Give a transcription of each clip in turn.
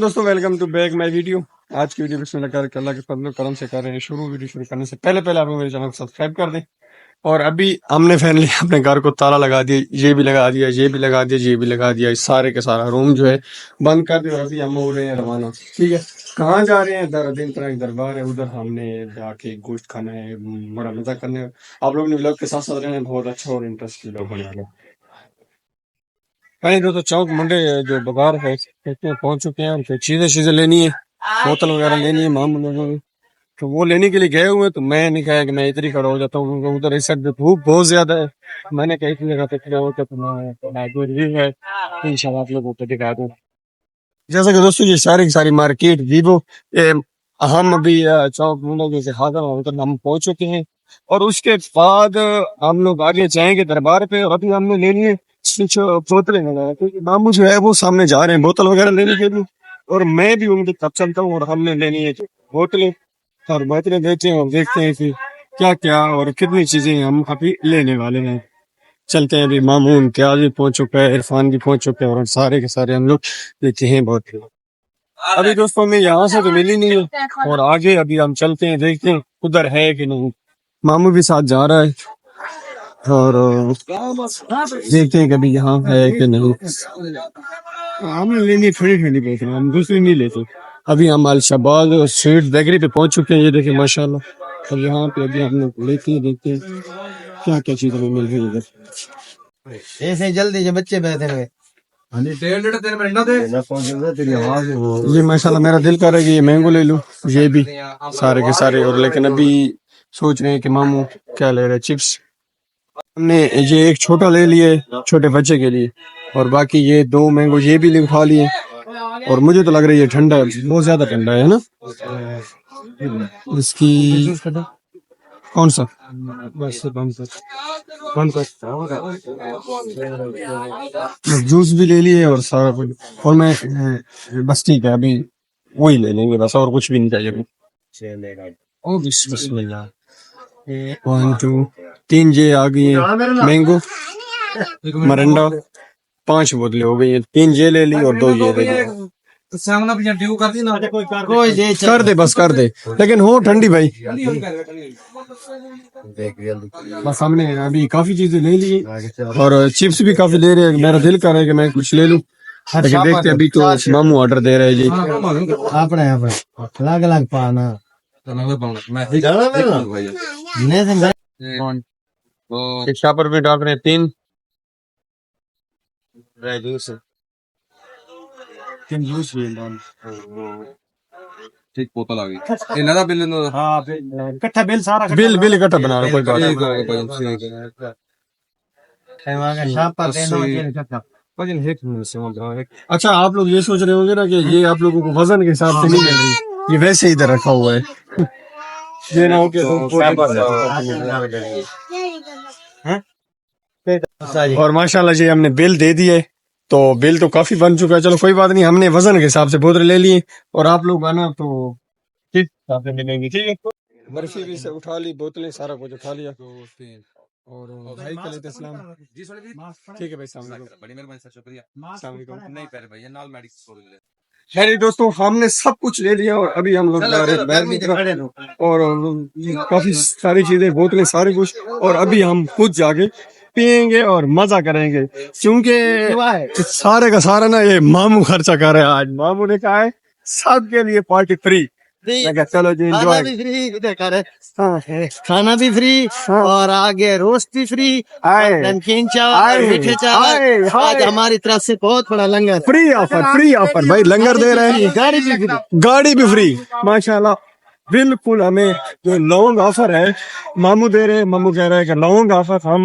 دوستوں welcome to back my video آج کی ویڈیو بسم اللہ کر کے اللہ کے فضل و کرم سے کر رہے ہیں شروع ویڈیو شروع کرنے سے پہلے پہلے آپ میرے چینل کو سبسکرائب کر دیں اور ابھی ہم نے فائنلی اپنے گھر کو تالا لگا دیا، یہ بھی لگا دیا، یہ بھی لگا دیا، یہ بھی لگا دیا، اس سارے کے سارا روم جو ہے بند کر دیا ابھی ہم ہو رہے ہیں روانہ، ٹھیک ہے؟ کہاں جا رہے ہیں؟ در دن طرح ایک دربار ہے، ادھر ہم نے جا کے گوشت کھانا ہے، بڑا مزہ کرنا ہے آپ لوگ نے ولاگ کے ساتھ ساتھ رہنا بہت اچھا اور انٹرسٹ ولاگ بنے گا کہیں چوک منڈے جو بازار ہے پہنچ چکے ہیں ان سے چیزیں چیزیں لینی ہے بوتل وغیرہ لینی ہے مام تو وہ لینے کے لیے گئے ہوئے تو میں نہیں کہا کہ میں ادھر ہی کھڑا ہو جاتا ہوں کیونکہ ادھر اس سائڈ دھوپ بہت زیادہ ہے۔ میں نے کہا اس جگہ پہ کھڑا ہو کے تو میں ہے ان شاء اللہ آپ لوگوں کو دکھا دوں۔ جیسا کہ دوستوں یہ ساری کی ساری مارکیٹ، ویوو ہم ابھی چوک منڈا جیسے حاضر ادھر ہم پہنچ چکے ہیں۔ اور اس کے بعد ہم لوگ آگے جائیں گے دربار پہ اور ابھی ہم نے لینی ہے کچھ بوتلیں وغیرہ کیونکہ مامو جو ہے وہ سامنے جا رہے ہیں، بوتل وغیرہ لینے کے لیے۔ اور میں بھی ان کے تب چلتا ہوں اور ہم نے لینی ہے بوتلیں۔ اور بوتلیں دیتے ہیں اور دیکھتے ہیں کہ کیا کیا اور کتنی چیزیں ہم ابھی لینے والے ہیں۔ چلتے ہیں ابھی مامون امتیاز بھی پہنچ چکا ہے، عرفان بھی پہنچ چکے ہیں اور سارے کے سارے ہم لوگ لیتے ہیں بہت ابھی دوستوں میں یہاں سے تو ملی نہیں ہے، اور آگے ابھی ہم چلتے ہیں، دیکھتے ہیں ادھر ہے کہ نہیں۔ مامو بھی ساتھ جا رہا ہے۔ اور دیکھتے ہیں کبھی یہاں ہے کہ نہیں۔ ہم نے لینی ٹھنڈی ٹھنڈی بوتل ہم دوسری نہیں لیتے۔ ابھی ہم الشباد سویٹ بیکری پہ پہنچ چکے ہیں یہ دیکھیں ماشاء اللہ اور یہاں پہ ابھی ہم لوگ لیتے ہیں دیکھتے ہیں۔ کیا کیا چیزیں ہمیں مل رہی ہے ادھر۔ ایسے جلدی سے بچے بیٹھے ہوئے یہ ماشاء اللہ میرا دل کر رہا ہے کہ یہ مینگو لے لوں یہ بھی۔ سارے کے سارے اور لیکن ابھی سوچ رہے ہیں کہ مامو کیا لے رہے چپس۔ ہم نے یہ ایک چھوٹا لے لیے چھوٹے بچے کے لیے اور باقی یہ دو مینگو یہ بھی لکھوا لیے اور مجھے تو لگ رہا ہے یہ ٹھنڈا ہے بہت زیادہ ٹھنڈا ہے نا؟ اس کی کون سا؟ جوس بھی لے لیے اور سارا کچھ۔ اور میں بس ٹھیک ہے ابھی وہی لے لیں گے بس اور کچھ بھی نہیں چاہیے۔ ون ٹو تین جے آ گئی ہیں۔ مینگو مرنڈا پانچ بوتلیں ہو گئی ہیں۔ تین جے لے لی اور دو یہ لے لی۔ دے۔ کر دے بس کر دے۔ لیکن ہو ٹھنڈی بھائی۔ بس ہم نے ابھی کافی چیزیں لے لی۔ اور چپس بھی کافی لے رہے ہیں۔ میرا دل کر رہا ہے کہ میں کچھ لے لوں۔ لیکن دیکھتے ہیں ابھی تو مامو آرڈر دے رہے ہیں جی۔ اپنے اپنے۔ الگ الگ پانا۔ نہیں سمجھا شاپر میں ڈال رہے ہیں تین تین جوس بھی ٹھیک بوتل آ گئی ਇਹਨਾਂ ਦਾ ਬਿੱਲ ਇਹਨਾਂ ਦਾ ہاں کٹھا بل سارا بل بل اکٹھا بنا رہا کوئی بات نہیں شاپ پر دینا اچھا آپ لوگ یہ سوچ رہے ہوں گے نا کہ یہ آپ لوگوں کو وزن کے حساب سے نہیں مل رہی یہ ویسے ہی ادھر رکھا ہوا ہے یہ نہ ہو کہ اچھا جی۔ اور ماشاء اللہ جی ہم نے بل دے دیے تو بل تو کافی بن چکا ہے۔ چلو کوئی بات نہیں ہم نے وزن کے حساب سے بودرے لے لیے۔ اور آپ لوگ آنا تو کس ملیں گے؟ ٹھیک ہے۔ برفی بھی سے اٹھا لی بوتلیں سارا کچھ اٹھا لیا۔ اور بھائی کا لیتے اسلام ٹھیک ہے بھائی سامنے کو بڑی میرے بھائی سر شکریہ۔ سامنے کو نہیں پہلے بھائی نال میڈیکل اسٹور لے خیر دوستو ہم نے سب کچھ لے لیا اور ابھی ہم لوگ جا رہے ہیں۔ اور کافی ساری چیزیں بوتلیں سارے کچھ۔ اور ابھی ہم خود جا کے پیئیں گے اور مزہ کریں گے۔ کیونکہ سارے کا سارا نا یہ مامو خرچہ کر رہے ہیں۔ آج مامو نے کہا ہے سب کے لیے پارٹی فری چلو جی انجوائے فری کھانا بھی فری اور آگے روسٹ بھی فری نمکین چاول میٹھے چاول۔ آج۔ ہماری طرف سے بہت بڑا لنگر۔ فری آفر فری آفر بھائی لنگر دے رہے ہیں۔ گاڑی بھی فری گاڑی بھی فری ماشاء اللہ بالکل ہمیں جو لونگ آفر ہے مامو دے رہے ہیں۔ مامو کہہ رہے ہیں کہ لونگ آفر ہم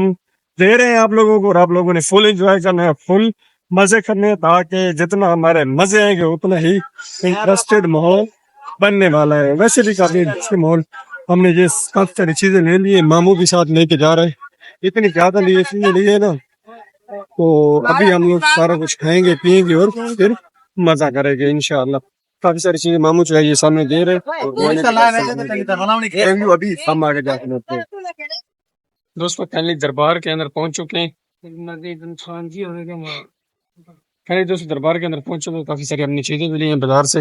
دے رہے ہیں آپ لوگوں کو اور آپ لوگوں نے فل انجوائے کرنا ہے فل مزے کرنے ہیں تاکہ جتنا ہمارے مزے آئیں گے اتنا ہی انٹرسٹیڈ ماحول بننے والا ہے۔ ویسے بھی کافی انٹرسٹیڈ ماحول ہم نے یہ کافی ساری چیزیں لے لی ہیں مامو بھی ساتھ لے کے جا رہے ہیں۔ اتنی زیادہ لیے چیزیں لیے نا۔ تو ابھی ہم لوگ سارا کچھ کھائیں گے پیئیں گے اور پھر مزہ کریں گے انشاءاللہ۔ کافی ساری چیزیں مامو جو ہے یہ سامنے دے رہے ہیں۔ ہم آگے جا کے ہوتے ہیں۔ دوستوں فائنلی دربار کے اندر پہنچ چکے ہیں۔ خیر دوست دربار کے اندر پہنچے تو کافی ساری ہم نے چیزیں بھی لی ہیں بازار سے۔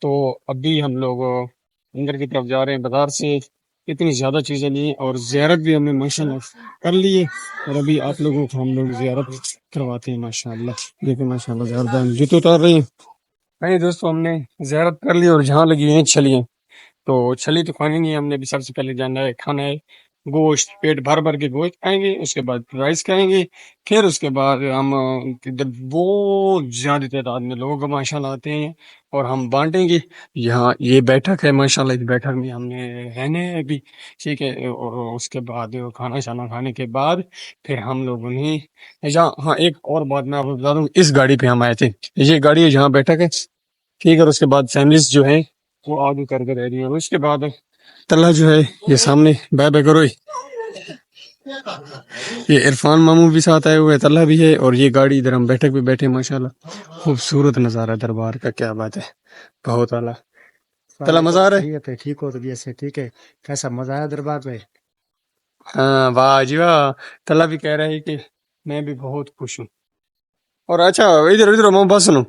تو ابھی ہم لوگ اندر کی طرف جا رہے ہیں بازار سے۔ اتنی زیادہ چیزیں لی ہیں اور زیارت بھی ہم نے ماشاء اللہ کر لی ہے۔ اور ابھی آپ لوگوں کو ہم لوگ زیارت کرواتے ہیں ماشاء اللہ دیکھیں ماشاء اللہ زیارت ہم جوتے اتار رہے ہیں۔ نہیں دوستو ہم نے زیارت کر لی اور جہاں لگی ہوئی ہیں چھلیاں۔ تو چھلی تو کھانی نہیں ہے ہم نے بھی سب سے پہلے جانا ہے کھانا ہے۔ گوشت پیٹ بھر بھر کے گوشت کھائیں گے، اس کے بعد رائس کھائیں گے، پھر اس کے بعد ہم بہت زیادہ تعداد میں لوگ ماشاء اللہ آتے ہیں اور ہم بانٹیں گے، یہاں یہ بیٹھک ہے ماشاء اللہ اس بیٹھک میں ہم نے رہنے ہیں ابھی، ٹھیک ہے، اور اس کے بعد کھانا شانا کھانے کے بعد پھر ہم لوگوں نے جہاں ہاں ایک اور بات میں آپ کو بتا دوں، اس گاڑی پہ ہم آئے تھے، یہ گاڑی ہے جہاں بیٹھک ہے، ٹھیک ہے، اور اس کے بعد فیملیز جو ہیں، وہ آگے کر کے رہ رہی ہیں، اور اس کے بعد تلا جو ہے یہ سامنے بے بے کرو یہ عرفان ماموں بھی ساتھ آئے ہوئے تلا بھی ہے اور یہ گاڑی ادھر ہم بیٹھک پہ بیٹھے ماشاء اللہ خوبصورت نظارہ دربار کا کیا بات ہے۔ بہت اعلیٰ۔ تلا مزہ آ رہا ہے؟ ٹھیک ہو تو بھی ایسے ٹھیک ہے۔ کیسا مزہ آیا دربار میں ہاں واہ جی واہ۔ تلا بھی کہہ رہا ہے کہ میں بھی بہت خوش ہوں۔ اور اچھا ادھر ادھر بس سنو۔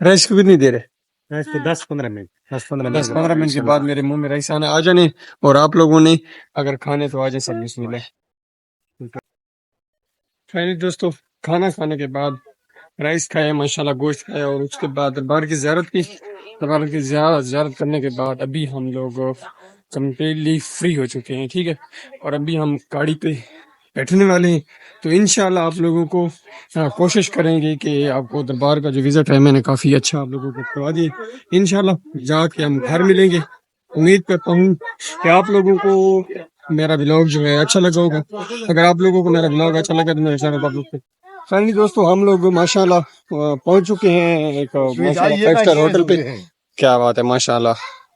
ریس کو کتنی دیر ہے دس پندرہ منٹ دس پندرہ دس پندرہ منٹ کے بعد میرے منہ میں رائس آنا۔ آ جانے اور آپ لوگوں نے اگر کھانے تو آ جائیں سب بسم اللہ۔ خیری دوستو کھانا کھانے کے بعد رائس کھایا ماشاءاللہ گوشت کھایا اور اس کے بعد دربار کی زیارت کی۔ دربار کی زیارت زیارت کرنے کے بعد ابھی ہم لوگ کمپلیٹلی فری ہو چکے ہیں ٹھیک ہے؟ اور ابھی ہم گاڑی پہ بیٹھنے والے ہیں تو انشاءاللہ آپ لوگوں کو کوشش کریں گے کہ آپ کو دربار کا جو وزٹ ہے میں نے کافی اچھا آپ لوگوں کو کروا دیے انشاءاللہ جا کے ہم گھر ملیں گے۔ امید کرتا ہوں کہ آپ لوگوں کو میرا بلاگ جو ہے اچھا لگا ہوگا۔ اگر آپ لوگوں کو میرا بلاگ اچھا لگا تو میرے چینل آپ لوگ کو فائنلی دوستو ہم لوگ ماشاءاللہ آ، پہنچ چکے ہیں ایک فائیو اسٹار ہوٹل پہ۔ کیا بات ہے ماشاءاللہ۔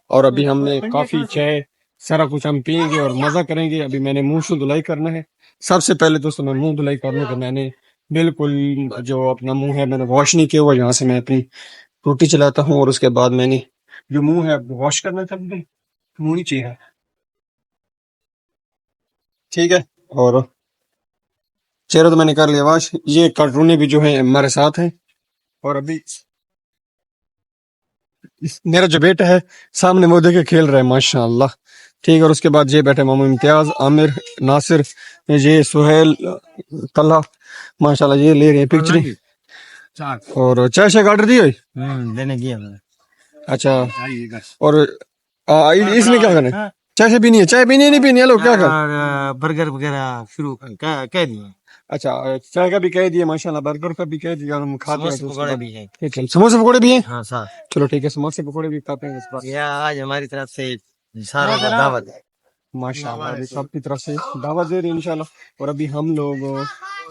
اور ابھی ہم نے کافی چائے سارا کچھ ہم پیئیں گے اور مزہ کریں گے۔ ابھی میں نے منہ سے دھلائی کرنا ہے۔ سب سے پہلے دوستو، میں منہ دھلائی کرنے تو میں نے بالکل جو اپنا منہ ہے، میں نے واش نہیں کیا ہوا، یہاں سے میں اپنی روٹی چلاتا ہوں اور اس کے بعد میں نے جو منہ ہے واش کرنا چاہتے ہیں منہ نیچے ہے ٹھیک ہے، اور چہرہ تو میں نے کر لیا واش یہ کٹرونے بھی جو ہے ہمارے ساتھ ہیں۔ اور ابھی میرا جو بیٹا ہے، سامنے وہ دیکھے کھیل رہا ہے ماشاء اللہ ٹھیک اور اس کے بعد یہ بیٹھے مامو امتیاز عامر ناصر یہ سہیل طلحہ ماشاء اللہ یہ لے رہے ہیں پکچر اور چائے شائے آرڈر دی ہوئی؟ لینے گیا میں۔ اچھا۔ اور اس میں کیا کرنا ہے؟ چائے سے پینی ہے چائے پینی ہے نہیں پینی ہے؟ لوگ کیا کر برگر وغیرہ شروع کہہ دیے۔ اچھا چائے کا بھی کہہ دیا ماشاء اللہ برگر کا بھی کہہ دیا ہم کھاتے ہیں بعد- بھی ہیں۔ ٹھیک ہے سموسے پکوڑے بھی ہیں؟ ہاں چلو ٹھیک ہے سموسے پکوڑے بھی کھاتے ہیں اس بار۔ یہ آج ہماری طرف سے سارا کا دعوت ہے۔ ماشاء اللہ ابھی سب کی طرف سے دعوت دے رہی ہیں انشاءاللہ۔ اور ابھی ہم لوگ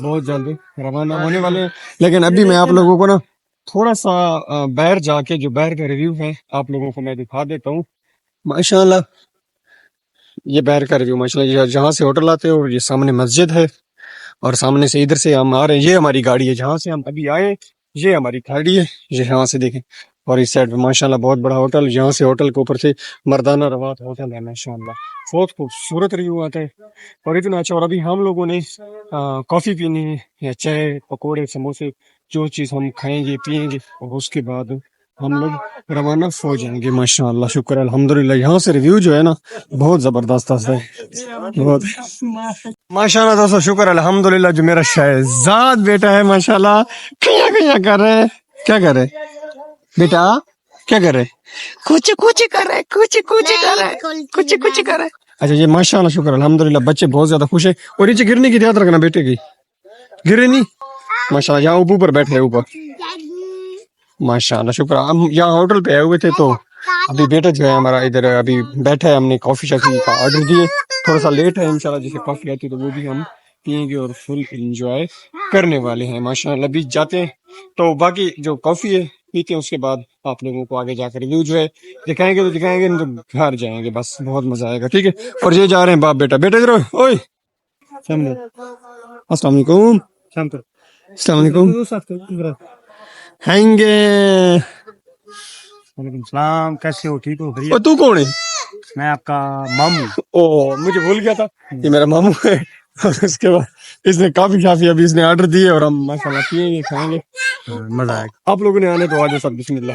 بہت جلد روانہ ہونے والے ہیں۔ لیکن ابھی میں آپ لوگوں کو نا تھوڑا سا باہر جا کے جو باہر کا ریویو ہے آپ لوگوں کو میں دکھا دیتا ہوں۔ ماشاء اللہ یہ باہر کا ریویو ماشاء اللہ جہاں سے ہوٹل آتے ہیں اور یہ سامنے مسجد ہے۔ اور سامنے سے ادھر سے ہم آ رہے ہیں یہ ہماری گاڑی ہے۔ جہاں سے ہم ابھی آئے یہ ہماری گاڑی ہے۔ یہ یہاں سے دیکھیں۔ اور اس سائڈ پہ ماشاء اللہ بہت بڑا ہوٹل، یہاں سے ہوٹل کے اوپر سے مردانہ روات ہوٹل ہے ماشاء اللہ بہت خوبصورت ریویو آتا ہے۔ اور اتنا اچھا اور ابھی ہم لوگوں نے کافی پینی ہے یا چائے، پکوڑے، سموسے، جو چیز ہم کھائیں گے، پیئیں گے، اور اس کے بعد ہم لوگ روانہ ہو جائیں گے ماشاء اللہ شکر الحمد للہ یہاں سے ریویو جو ہے نا، بہت زبردست ہے۔ بہت۔ ماشاء اللہ دوستو، شکر الحمد للہ جو میرا شہزاد بیٹا ہے ماشاء اللہ کیا کیا کر رہے کیا کر رہے بیٹا کیا کر رہے؟ کچھ کچھ کر رہے کچھ کچھ کر رہے۔ کچھ کچھ کر رہے۔ اچھا یہ ماشاء اللہ شکر الحمد للہ بچے بہت زیادہ خوش ہیں۔ اور نیچے گرنے کی یاد رکھنا بیٹے کی۔ گرے نہیں ماشاء اللہ یہاں اوپر بیٹھے ہیں اوپر۔ ماشاء اللہ شکر۔ ہم یہاں ہوٹل پہ آئے ہوئے تھے تو ابھی بیٹا جو ہے ہمارا ادھر ابھی بیٹھا ہے ہم نے کافی شافی کا آرڈر دیے۔ تھوڑا سا لیٹ ہے انشاءاللہ جیسے کافی آتی ہے تو وہ بھی ہم پیئیں گے اور فل انجوائے کرنے والے ہیں۔ ماشاء اللہ ابھی جاتے ہیں۔ تو باقی جو کافی ہے پیتے ہیں اس کے بعد آپ لوگوں کو آگے جا کر ریویو جو ہے دکھائیں گے تو دکھائیں گے تو گھر جائیں گے بس بہت مزہ آئے گا ٹھیک ہے۔ اور یہ جا رہے ہیں باپ بیٹا بیٹا ادھر اوئے۔ السلام علیکم۔ السلام علیکم۔ ہائیں گے۔ وعلیکم السلام کیسے ہو؟ ٹھیک ہو؟ تو کون ہے؟ میں آپ کا ماموں۔ او مجھے بھول گیا تھا یہ میرا ماموں ہے۔ اور اس کے بعد اس نے کافی شافی ابھی اس نے آرڈر دیے اور ہم ماشاء اللہ پیئیں گے کھائیں گے۔ مزہ آئے گا۔ آپ لوگوں نے آنے تو آج سب بسم اللہ۔